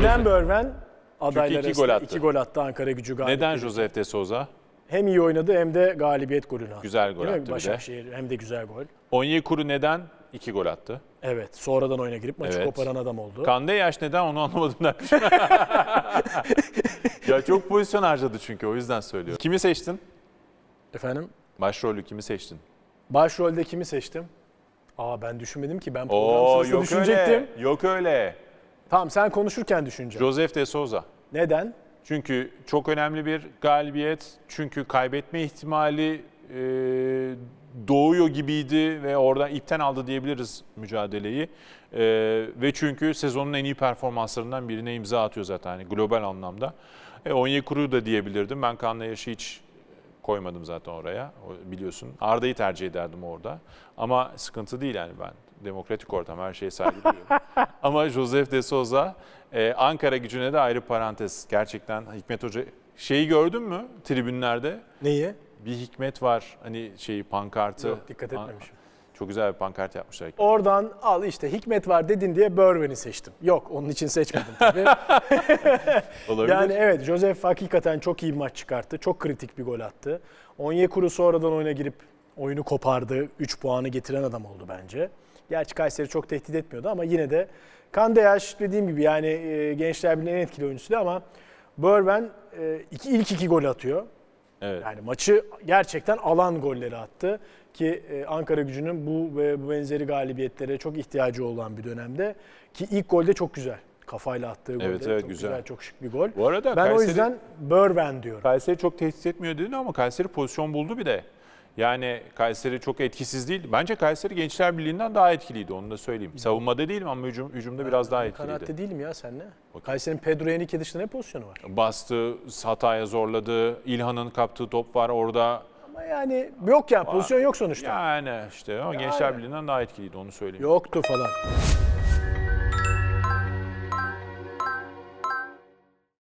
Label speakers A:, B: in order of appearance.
A: Neden Börven adaylar
B: iki
A: arasında
B: gol attı.
A: iki gol attı Ankara gücü galibiyeti.
B: Neden Josef de Souza?
A: Hem iyi oynadı hem de galibiyet golünü attı.
B: Güzel gol
A: Değil mi?
B: attı bir de.
A: Başakşehir hem de güzel gol.
B: Onyekuru neden? iki gol attı.
A: Evet sonradan oyuna girip maçı
B: Evet.
A: koparan adam oldu.
B: Kande yaş neden onu anlamadım dermiş. ya çok pozisyon harcadı çünkü o yüzden söylüyorum. Kimi seçtin?
A: Efendim
B: Başrolü kimi seçtin?
A: başrolde kimi seçtim? Aa ben düşünmedim ki ben program
B: Oo
A: sırasında
B: yok
A: düşünecektim.
B: öyle. Yok öyle.
A: Tamam sen konuşurken düşüneceğim.
B: Josef de Souza.
A: Neden?
B: Çünkü çok önemli bir galibiyet. Çünkü kaybetme ihtimali e, doğuyor gibiydi ve oradan ipten aldı diyebiliriz mücadeleyi. E, ve çünkü sezonun en iyi performanslarından birine imza atıyor zaten hani global anlamda. E, Onyekuru da diyebilirdim. Ben Kanla Yaş'ı hiç koymadım zaten oraya biliyorsun. Arda'yı tercih ederdim orada. Ama sıkıntı değil yani ben. Demokratik ortam her şeye saygı duyuyorum. Ama Josef de Souza e, Ankara gücüne de ayrı parantez. Gerçekten Hikmet Hoca şeyi gördün mü tribünlerde?
A: Neyi?
B: Bir hikmet var hani şeyi pankartı.
A: Yok dikkat etmemişim.
B: Çok güzel bir pankart yapmışlar.
A: Oradan al işte hikmet var dedin diye Börven'i seçtim. Yok onun için seçmedim tabii.
B: Olabilir.
A: yani evet Josef hakikaten çok iyi bir maç çıkarttı. Çok kritik bir gol attı. Onyekuru sonradan oyuna girip oyunu kopardı. 3 puanı getiren adam oldu bence. Gerçi Kayseri çok tehdit etmiyordu ama yine de Kandeyaş dediğim gibi yani e, Gençler Birliği'nin en etkili oyuncusuydu ama Börven e, iki, ilk iki gol atıyor.
B: evet.
A: Yani maçı gerçekten alan golleri attı ki e, Ankara Gücü'nün bu ve bu benzeri galibiyetlere çok ihtiyacı olan bir dönemde ki ilk golde çok güzel. Kafayla attığı golde
B: Evet, evet,
A: çok
B: güzel.
A: çok şık bir gol.
B: Bu arada
A: ben o
B: Kayseri-
A: yüzden Börven diyorum.
B: Kayseri çok tehdit etmiyor dedin ama Kayseri pozisyon buldu bir de. Yani Kayseri çok etkisiz değil. Bence Kayseri Gençler Birliği'nden daha etkiliydi onu da söyleyeyim. Savunmada değilim ama hücum, hücumda biraz daha etkiliydi.
A: Kanatte değilim ya senle. Kayseri'nin Pedro Henrique dışında ne pozisyonu var?
B: Bastı, hataya zorladı. İlhan'ın kaptığı top var orada.
A: Ama yani yok ya pozisyon yok sonuçta.
B: Yani işte ama Gençler Birliği'nden daha etkiliydi onu söyleyeyim.
A: Yoktu falan.